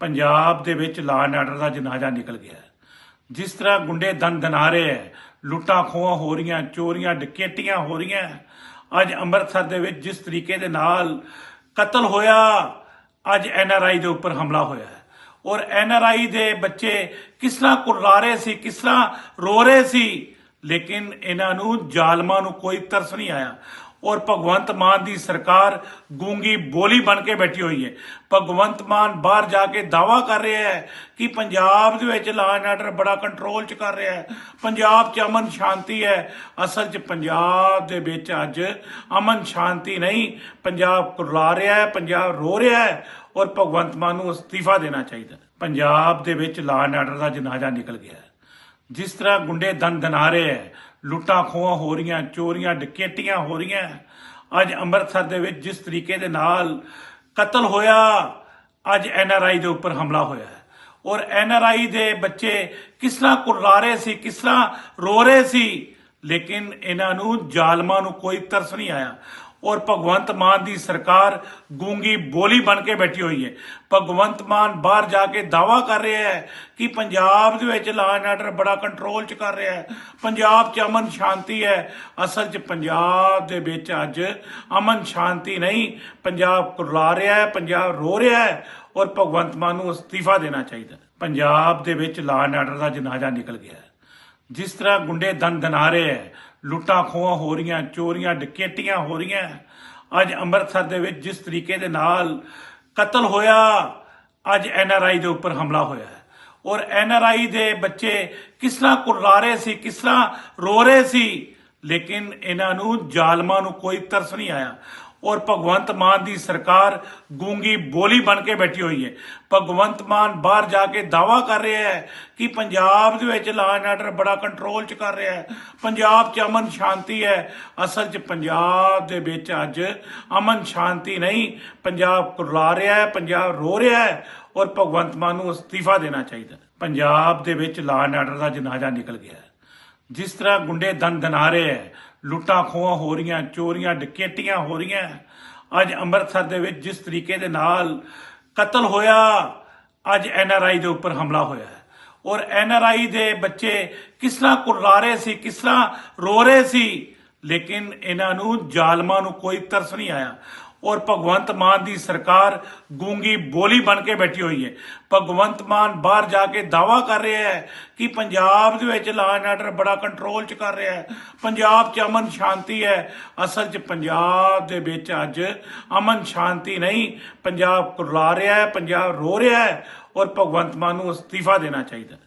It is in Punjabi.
ਪੰਜਾਬ ਦੇ ਵਿੱਚ ਲਾ ਐਂਡ ਆਰਡਰ ਦਾ ਜਨਾਜ਼ਾ ਨਿਕਲ ਗਿਆ ਜਿਸ ਤਰ੍ਹਾਂ ਗੁੰਡੇ ਦੰਦ ਦਨਾ ਰਹੇ ਹੈ, ਲੁੱਟਾਂ ਖੋਹਾਂ ਹੋ ਰਹੀਆਂ, ਚੋਰੀਆਂ, ਡਕੈਤੀਆਂ ਹੋ ਰਹੀਆਂ ਅੱਜ ਅੰਮ੍ਰਿਤਸਰ ਦੇ ਵਿੱਚ ਜਿਸ ਤਰੀਕੇ ਦੇ ਨਾਲ ਕਤਲ ਹੋਇਆ, ਅੱਜ ਐਨਆਰਆਈ ਦੇ ਉੱਪਰ ਹਮਲਾ ਹੋਇਆ ਹੈ। ਔਰ ਐਨਆਰਆਈ ਦੇ ਬੱਚੇ ਕਿਸ ਤਰ੍ਹਾਂ ਕੁਰਲਾ ਰਹੇ ਸੀ, ਕਿਸ ਤਰ੍ਹਾਂ ਰੋ ਰਹੇ ਸੀ, ਲੇਕਿਨ ਇਹਨਾਂ ਨੂੰ ਜ਼ਾਲਮਾਂ ਨੂੰ ਕੋਈ ਤਰਸ ਨਹੀਂ ਆਇਆ। ਔਰ ਭਗਵੰਤ ਮਾਨ ਦੀ ਸਰਕਾਰ ਗੂੰਗੀ ਬੋਲੀ ਬਣ ਕੇ ਬੈਠੀ ਹੋਈ ਹੈ। ਭਗਵੰਤ ਮਾਨ ਬਾਹਰ ਜਾ ਕੇ ਦਾਵਾ ਕਰ ਰਿਹਾ ਹੈ ਕਿ ਪੰਜਾਬ ਦੇ ਵਿੱਚ ਲਾ ਐਂਡ ਆਰਡਰ ਬੜਾ ਕੰਟਰੋਲ 'ਚ ਕਰ ਰਿਹਾ ਹੈ। ਪੰਜਾਬ 'ਚ ਅਮਨ ਸ਼ਾਂਤੀ ਹੈ। ਅਸਲ 'ਚ ਪੰਜਾਬ ਦੇ ਵਿੱਚ ਅੱਜ ਅਮਨ ਸ਼ਾਂਤੀ ਨਹੀਂ, ਪੰਜਾਬ ਕੁਰਲਾ ਰਿਹਾ ਹੈ, ਪੰਜਾਬ ਰੋ ਰਿਹਾ ਹੈ ਔਰ ਭਗਵੰਤ ਮਾਨ ਨੂੰ ਅਸਤੀਫਾ ਦੇਣਾ ਚਾਹੀਦਾ ਪੰਜਾਬ ਦੇ ਵਿੱਚ ਲਾ ਐਂਡ ਆਰਡਰ ਦਾ ਜਨਾਜ਼ਾ ਨਿਕਲ ਗਿਆ ਜਿਸ ਤਰ੍ਹਾਂ ਗੁੰਡੇ ਦੰਦ ਦਨਾ ਰਹੇ ਹੈ ਲੁੱਟਾਂ ਖੋਹਾਂ ਹੋ ਰਹੀਆਂ, ਚੋਰੀਆਂ, ਡਕੈਤੀਆਂ ਹੋ ਰਹੀਆਂ। ਅੱਜ ਅੰਮ੍ਰਿਤਸਰ ਦੇ ਵਿੱਚ ਜਿਸ ਤਰੀਕੇ ਦੇ ਨਾਲ ਕਤਲ ਹੋਇਆ, ਅੱਜ ਐਨਆਰਆਈ ਦੇ ਉੱਪਰ ਹਮਲਾ ਹੋਇਆ ਹੈ। ਔਰ ਐਨਆਰਆਈ ਦੇ ਬੱਚੇ ਕਿਸ ਤਰ੍ਹਾਂ ਕੁਰਲਾ ਰਹੇ ਸੀ, ਕਿਸ ਤਰ੍ਹਾਂ ਰੋ ਰਹੇ ਸੀ, ਲੇਕਿਨ ਇਹਨਾਂ ਨੂੰ ਜ਼ਾਲਮਾਂ ਨੂੰ ਕੋਈ ਤਰਸ ਨਹੀਂ ਆਇਆ। ਔਰ ਭਗਵੰਤ ਮਾਨ ਦੀ ਸਰਕਾਰ ਗੂੰਗੀ ਬੋਲੀ ਬਣ ਕੇ ਬੈਠੀ ਹੋਈ ਹੈ। ਭਗਵੰਤ ਮਾਨ ਬਾਹਰ ਜਾ ਕੇ ਦਾਵਾ ਕਰ ਰਿਹਾ ਹੈ ਕਿ ਪੰਜਾਬ ਦੇ ਵਿੱਚ ਲਾ ਐਂਡ ਆਰਡਰ ਬੜਾ ਕੰਟਰੋਲ 'ਚ ਕਰ ਰਿਹਾ ਹੈ। ਪੰਜਾਬ 'ਚ ਅਮਨ ਸ਼ਾਂਤੀ ਹੈ। ਅਸਲ 'ਚ ਪੰਜਾਬ ਦੇ ਵਿੱਚ ਅੱਜ ਅਮਨ ਸ਼ਾਂਤੀ ਨਹੀਂ, ਪੰਜਾਬ ਕੁਰਲਾ ਰਿਹਾ ਹੈ, ਪੰਜਾਬ ਰੋ ਰਿਹਾ ਹੈ ਔਰ ਭਗਵੰਤ ਮਾਨ ਨੂੰ ਅਸਤੀਫਾ ਦੇਣਾ ਚਾਹੀਦਾ ਪੰਜਾਬ ਦੇ ਵਿੱਚ ਲਾ ਐਂਡ ਆਰਡਰ ਦਾ ਜਨਾਜ਼ਾ ਨਿਕਲ ਗਿਆ ਜਿਸ ਤਰ੍ਹਾਂ ਗੁੰਡੇ ਦਨ ਦਨਾ ਰਹੇ ਹੈ ਲੁੱਟਾਂ ਖੋਹਾਂ ਹੋ ਰਹੀਆਂ, ਚੋਰੀਆਂ, ਡਕੈਤੀਆਂ ਹੋ ਰਹੀਆਂ। ਅੱਜ ਅੰਮ੍ਰਿਤਸਰ ਦੇ ਵਿੱਚ ਜਿਸ ਤਰੀਕੇ ਦੇ ਨਾਲ ਕਤਲ ਹੋਇਆ, ਅੱਜ ਐਨਆਰਆਈ ਦੇ ਉੱਪਰ ਹਮਲਾ ਹੋਇਆ ਹੈ। ਔਰ ਐਨਆਰਆਈ ਦੇ ਬੱਚੇ ਕਿਸ ਤਰ੍ਹਾਂ ਕੁਰਲਾ ਰਹੇ ਸੀ, ਕਿਸ ਤਰ੍ਹਾਂ ਰੋ ਰਹੇ ਸੀ, ਲੇਕਿਨ ਇਹਨਾਂ ਨੂੰ ਜ਼ਾਲਮਾਂ ਨੂੰ ਕੋਈ ਤਰਸ ਨਹੀਂ ਆਇਆ। ਔਰ ਭਗਵੰਤ ਮਾਨ ਦੀ ਸਰਕਾਰ ਗੂੰਗੀ ਬੋਲੀ ਬਣ ਕੇ ਬੈਠੀ ਹੋਈ ਹੈ। ਭਗਵੰਤ ਮਾਨ ਬਾਹਰ ਜਾ ਕੇ ਦਾਵਾ ਕਰ ਰਿਹਾ ਹੈ ਕਿ ਪੰਜਾਬ ਦੇ ਵਿੱਚ ਲਾ ਐਂਡ ਆਰਡਰ ਬੜਾ ਕੰਟਰੋਲ 'ਚ ਕਰ ਰਿਹਾ ਹੈ। ਪੰਜਾਬ 'ਚ ਅਮਨ ਸ਼ਾਂਤੀ ਹੈ। ਅਸਲ 'ਚ ਪੰਜਾਬ ਦੇ ਵਿੱਚ ਅੱਜ ਅਮਨ ਸ਼ਾਂਤੀ ਨਹੀਂ, ਪੰਜਾਬ ਕੁਰਲਾ ਰਿਹਾ ਹੈ, ਪੰਜਾਬ ਰੋ ਰਿਹਾ ਹੈ ਔਰ ਭਗਵੰਤ ਮਾਨ ਨੂੰ ਅਸਤੀਫਾ ਦੇਣਾ ਚਾਹੀਦਾ ਪੰਜਾਬ ਦੇ ਵਿੱਚ ਲਾ ਐਂਡ ਆਰਡਰ ਦਾ ਜਨਾਜ਼ਾ ਨਿਕਲ ਗਿਆ ਜਿਸ ਤਰ੍ਹਾਂ ਗੁੰਡੇ ਦੰਦ ਦਨਾ ਰਹੇ ਹੈ ਲੁੱਟਾਂ ਖੋਹਾਂ ਹੋ ਰਹੀਆਂ, ਚੋਰੀਆਂ, ਡਕੈਤੀਆਂ ਹੋ ਰਹੀਆਂ। ਅੱਜ ਅੰਮ੍ਰਿਤਸਰ ਦੇ ਵਿੱਚ ਜਿਸ ਤਰੀਕੇ ਦੇ ਨਾਲ ਕਤਲ ਹੋਇਆ, ਅੱਜ ਐਨਆਰਆਈ ਦੇ ਉੱਪਰ ਹਮਲਾ ਹੋਇਆ ਹੈ। ਔਰ ਐਨਆਰਆਈ ਦੇ ਬੱਚੇ ਕਿਸ ਤਰ੍ਹਾਂ ਕੁਰਲਾ ਰਹੇ ਸੀ, ਕਿਸ ਤਰ੍ਹਾਂ ਰੋ ਰਹੇ ਸੀ, ਲੇਕਿਨ ਇਹਨਾਂ ਨੂੰ ਜ਼ਾਲਮਾਂ ਨੂੰ ਕੋਈ ਤਰਸ ਨਹੀਂ ਆਇਆ। ਔਰ ਭਗਵੰਤ ਮਾਨ ਦੀ ਸਰਕਾਰ ਗੂੰਗੀ ਬੋਲੀ ਬਣ ਕੇ ਬੈਠੀ ਹੋਈ ਹੈ। ਭਗਵੰਤ ਮਾਨ ਬਾਹਰ ਜਾ ਕੇ ਦਾਵਾ ਕਰ ਰਿਹਾ ਹੈ ਕਿ ਪੰਜਾਬ ਦੇ ਵਿੱਚ ਲਾ ਐਂਡ ਆਰਡਰ ਬੜਾ ਕੰਟਰੋਲ 'ਚ ਕਰ ਰਿਹਾ ਹੈ। ਪੰਜਾਬ 'ਚ ਅਮਨ ਸ਼ਾਂਤੀ ਹੈ। ਅਸਲ 'ਚ ਪੰਜਾਬ ਦੇ ਵਿੱਚ ਅੱਜ ਅਮਨ ਸ਼ਾਂਤੀ ਨਹੀਂ, ਪੰਜਾਬ ਕੁਰਲਾ ਰਿਹਾ ਹੈ, ਪੰਜਾਬ ਰੋ ਰਿਹਾ ਹੈ ਔਰ ਭਗਵੰਤ ਮਾਨ ਨੂੰ ਅਸਤੀਫਾ ਦੇਣਾ ਚਾਹੀਦਾ।